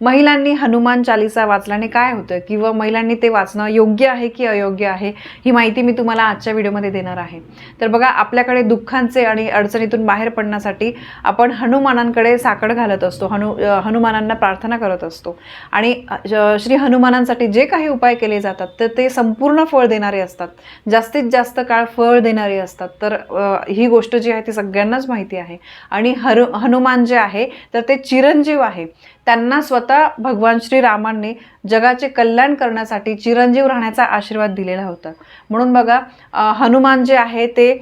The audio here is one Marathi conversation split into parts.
महिलांनी हनुमान चालिसा वाचल्याने काय होतं किंवा महिलांनी ते वाचणं योग्य आहे की अयोग्य आहे? ही माहिती मी तुम्हाला आजच्या व्हिडिओमध्ये देणार आहे. तर बघा आपल्याकडे दुःखांचे आणि अडचणीतून बाहेर पडण्यासाठी आपण हनुमानांकडे साकड घालत असतो हनु हनुमानांना प्रार्थना करत असतो. आणि श्री हनुमानांसाठी जे काही उपाय केले जातात तर ते संपूर्ण फळ देणारे असतात. जास्तीत जास्त काळ फळ देणारे असतात. तर ही गोष्ट जी आहे ती सगळ्यांनाच माहिती आहे. आणि हनु हनुमान जे आहे तर ते चिरंजीव आहे. त्यांना स्वतः भगवान श्रीरामांनी जगाचे कल्याण करण्यासाठी चिरंजीव राहण्याचा आशीर्वाद दिलेला होता. म्हणून बघा हनुमान जे आहे ते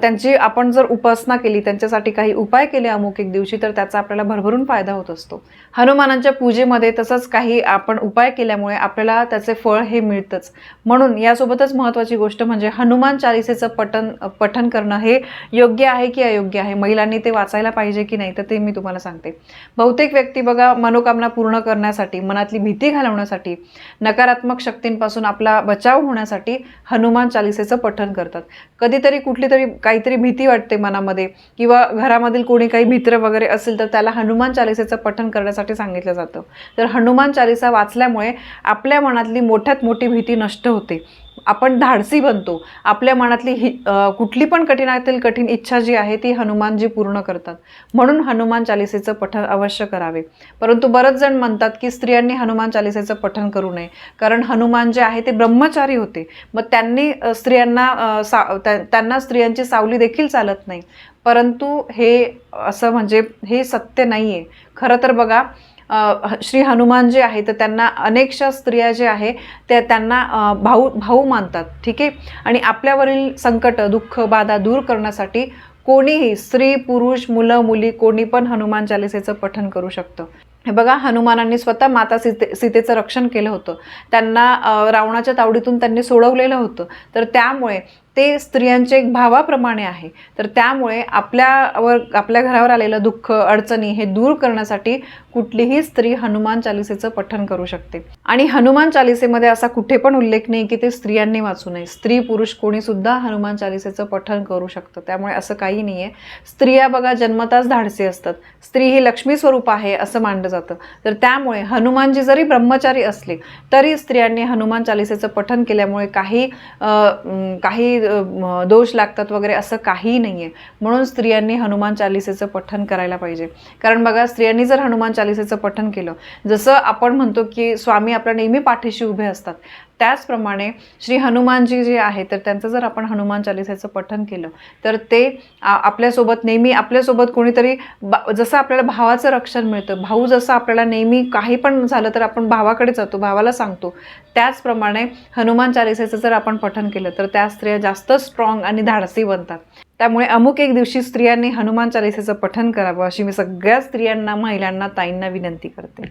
त्यांची आपण जर उपासना केली त्यांच्यासाठी काही उपाय केले अमुक एक दिवशी तर त्याचा आपल्याला भरभरून फायदा होत असतो. हनुमानांच्या पूजेमध्ये तसंच काही आपण उपाय केल्यामुळे आपल्याला त्याचे फळ हे मिळतंच. म्हणून यासोबतच महत्त्वाची गोष्ट म्हणजे हनुमान चालिसेचं पठन पठन करणं हे योग्य आहे की अयोग्य आहे? महिलांनी ते वाचायला पाहिजे की नाही? तर ते मी तुम्हाला सांगते. बहुतेक व्यक्ती बघा मनोकामना पूर्ण करण्यासाठी मनातली भीती घालवण्यासाठी नकारात्मक शक्तींपासून आपला बचाव होण्यासाठी हनुमान चालिसेचं पठण करतात. कधीतरी कुठली तरी काहीतरी भीती वाटते मनामध्ये किंवा घरामधील कोणी काही भित्र वगैरे असेल तर त्याला हनुमान चालिसेचं पठण करण्यासाठी सांगितलं जातं. तर हनुमान चालिसा वाचल्यामुळे आपल्या मनातली मोठ्यात मोठी भीती नष्ट होते. आपण धाडसी बनतो. आपल्या मनातली ही कुठली पण कठीणातील कठीण इच्छा जी आहे ती हनुमानजी पूर्ण करतात. म्हणून हनुमान चालिसेचं पठण अवश्य करावे. परंतु बरेच जण म्हणतात की स्त्रियांनी हनुमान चालिसेचं पठण करू नये. कारण हनुमान जे आहे ते ब्रह्मचारी होते. मग त्यांनी स्त्रियांना सा त्यांना स्त्रियांची सावली देखील चालत नाही. परंतु हे असं म्हणजे हे सत्य नाही आहे खरं तर बघा श्री हनुमान जे आहे तर त्यांना अनेकशा स्त्रिया जे आहे त्या त्यांना भाऊ भाऊ मानतात ठीक आहे? आणि आपल्यावरील संकट दुःख बाधा दूर करण्यासाठी कोणीही स्त्री पुरुष मुलं मुली कोणी पण हनुमान चालिसेचं पठन करू शकतं. हे बघा हनुमानांनी स्वतः माता सीते सीतेचं रक्षण केलं होतं. त्यांना रावणाच्या तावडीतून त्यांनी सोडवलेलं होतं. तर त्यामुळे ते स्त्रियांचे एक भावाप्रमाणे आहे. तर त्यामुळे आपल्यावर आपल्या घरावर आलेलं दुःख अडचणी हे दूर करण्यासाठी कुठलीही स्त्री हनुमान चालिसेचं पठण करू शकते. आणि हनुमान चालिसेमध्ये असा कुठे पण उल्लेख नाही की ते स्त्रियांनी वाचू नये. स्त्री पुरुष कोणीसुद्धा हनुमान चालिसेचं पठण करू शकतं. त्यामुळे असं काही नाही आहे स्त्रिया बघा जन्मताच धाडसी असतात. स्त्री ही लक्ष्मी स्वरूप आहे असं मानलं जातं. तर त्यामुळे हनुमानजी जरी ब्रह्मचारी असले तरी स्त्रियांनी हनुमान चालिसेचं पठण केल्यामुळे काही काही दोष लागतात वगैरे असं काही नाही आहे म्हणून स्त्रियांनी हनुमान चालिसेचं पठण करायला पाहिजे. कारण बघा स्त्रियांनी जर हनुमान चालिसेचं पठण केलं जसं आपण म्हणतो की स्वामी आपल्या नेहमी पाठीशी उभे असतात त्याचप्रमाणे श्री हनुमानजी जे आहे तर त्यांचं जर आपण हनुमान चालिसाचं पठन केलं तर ते आपल्यासोबत नेहमी आपल्यासोबत कोणीतरी जसं आपल्याला भावाचं रक्षण मिळतं भाऊ जसं आपल्याला नेहमी काही पण झालं तर आपण भावाकडे जातो भावाला सांगतो. त्याचप्रमाणे हनुमान चालिसेचं जर आपण पठन केलं तर त्या स्त्रिया जास्त स्ट्रॉंग आणि धाडसी बनतात. त्यामुळे अमुक एक दिवशी स्त्रियांनी हनुमान चालिसेचं पठन करावं अशी मी सगळ्या स्त्रियांना महिलांना ताईंना विनंती करते.